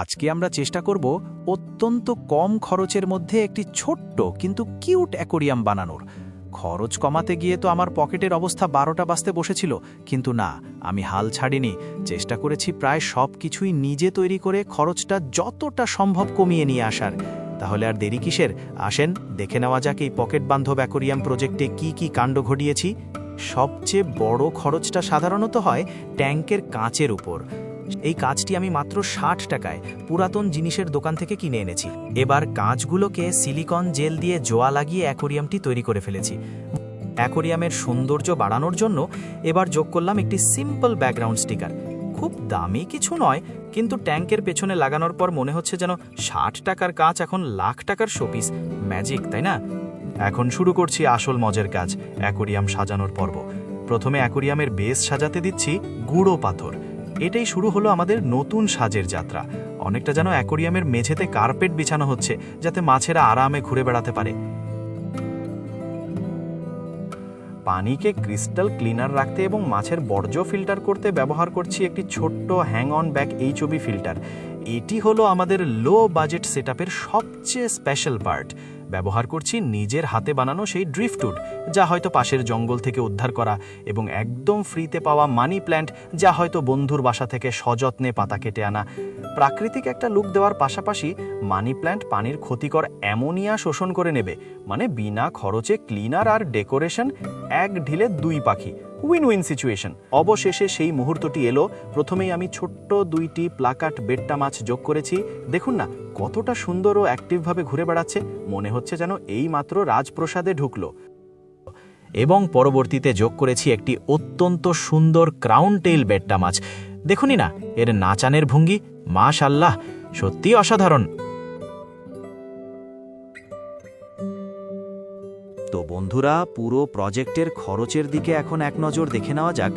আজকে আমরা চেষ্টা করব অত্যন্ত কম খরচের মধ্যে একটি ছোট্ট কিন্তু কিউট অ্যাকোরিয়াম বানানোর। খরচ কমাতে গিয়ে তো আমার পকেটের অবস্থা বারোটা বাজতে বসেছিল, কিন্তু না, আমি হাল ছাড়িনি। চেষ্টা করেছি প্রায় সব কিছুই নিজে তৈরি করে খরচটা যতটা সম্ভব কমিয়ে নিয়ে আসার। তাহলে আর দেরি কিসের? আসেন, দেখে নেওয়া যাক এই পকেট বান্ধব অ্যাকোরিয়াম প্রজেক্টে কি কি কাণ্ড ঘটিয়েছি। সবচেয়ে বড় খরচটা সাধারণত হয় ট্যাঙ্কের কাঁচের উপর। এই কাজটি আমি মাত্র ষাট টাকায় পুরাতন জিনিসের দোকান থেকে কিনে এনেছি। এবার কাঁচগুলোকে সিলিকন জেল দিয়ে জোয়া লাগিয়ে অ্যাকোরিয়ামটি তৈরি করে ফেলেছি। অ্যাকোরিয়ামের সৌন্দর্য বাড়ানোর জন্য এবার যোগ করলাম একটি সিম্পল ব্যাকগ্রাউন্ড স্টিকার। খুব দামি কিছু নয়, কিন্তু ট্যাঙ্কের পেছনে লাগানোর পর মনে হচ্ছে যেন ষাট টাকার কাজ এখন লাখ টাকার শোপিস। ম্যাজিক, তাই না? এখন শুরু করছি আসল মজের কাজ, অ্যাকোরিয়াম সাজানোর পর্ব। প্রথমে অ্যাকোরিয়ামের বেস সাজাতে দিচ্ছি গুঁড়ো পাথর। এটাই শুরু হলো আমাদের নতুন সাজের যাত্রা। অনেকটা যেন অ্যাকোরিয়ামের মেঝেতে কার্পেট বিছানো হচ্ছে, যাতে মাছেরা আরামে ঘুরে বেড়াতে পারে। পানিকে ক্রিস্টাল ক্লিনার রাখতে এবং মাছের বর্জ্য ফিল্টার করতে ব্যবহার করছি একটি ছোট্ট hang on back HOB filter. এটি হলো আমাদের লো বাজেট সেটআপের সবচেয়ে স্পেশাল পার্ট। ব্যবহার করছি নিজের হাতে বানানো সেই ড্রিফটুড যা হয়তো পাশের জঙ্গল থেকে উদ্ধার করা এবং একদম ফ্রিতে পাওয়া মানি প্ল্যান্ট যা হয়তো বন্ধুর বাসা থেকে সযত্নে পাতা কেটে আনা। প্রাকৃতিক একটা লুক দেওয়ার পাশাপাশি মানি প্ল্যান্ট পানির ক্ষতিকর অ্যামোনিয়া শোষণ করে নেবে মানে বিনা খরচে ক্লিনার আর ডেকোরেশন এক ঢিলে দুই পাখি। উইন উইন সিচুয়েশন অবশেষে সেই মুহূর্তটি এলো। প্রথমেই আমি ছোট্ট দুইটি প্লাকাট বেট্টা মাছ যোগ করেছি। দেখুন না, কতটা সুন্দর ও অ্যাক্টিভভাবে ঘুরে বেড়াচ্ছে। মনে হচ্ছে যেন এই মাত্র রাজপ্রসাদে ঢুকলো। এবং পরবর্তীতে যোগ করেছি একটি অত্যন্ত সুন্দর ক্রাউন টেইল বেট্টা মাছ। দেখুনি না, এর নাচানের ভঙ্গি। মাশাল্লাহ সত্যি অসাধারণ। তো বন্ধুরা পুরো প্রজেক্টের খরচের দিকে এখন এক নজর দেখে নেওয়া যাক।